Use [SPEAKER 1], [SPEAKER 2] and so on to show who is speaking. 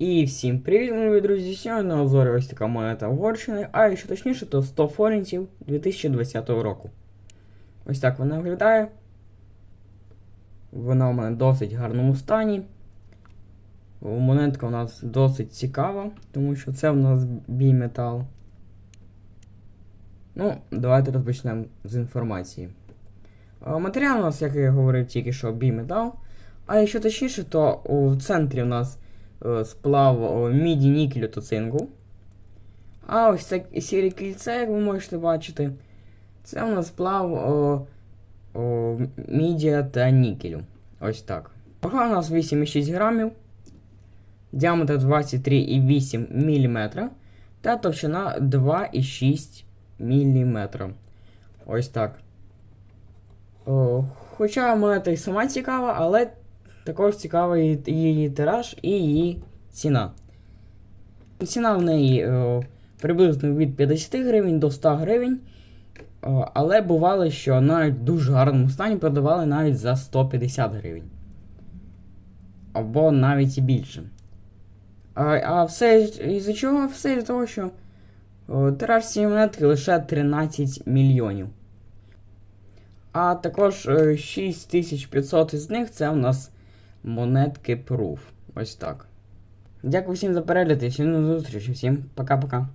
[SPEAKER 1] І всім привіт, мої друзі! Сьогодні на озорі ось така монета Угорщини, а якщо точніше, то 100 форінтів 2020 року. Ось так вона виглядає. Вона у мене в досить гарному стані. Монетка у нас досить цікава, тому що це у нас бійметал. Ну, давайте розпочнемо з інформації. Е, Матеріал у нас, як я говорив, тільки що бійметал. А якщо точніше, то у центрі у нас сплав о, міді нікелю та цинку. А ось це сірі кільце, як ви можете бачити, це у нас сплав о, о, мідія та нікелю. Ось так. Вага у нас 8,6 грамів, діаметр 23,8 мм та товщина 2,6 мм. Ось так. О, хоча монета і сама цікава, але також цікавий її тираж і її ціна. Ціна в неї о, приблизно від 50 гривень до 100 гривень. О, але бувало, що навіть в дуже гарному стані продавали навіть за 150 гривень. Або навіть і більше. А, а все із-за чого? Все із-за того, що о, тираж цієї монетки лише 13 мільйонів. А також е, 6500 із них це у нас монетки Proof. Ось так. Дякую всім за перегляд і всім до зустрічі. Всім пока-пока.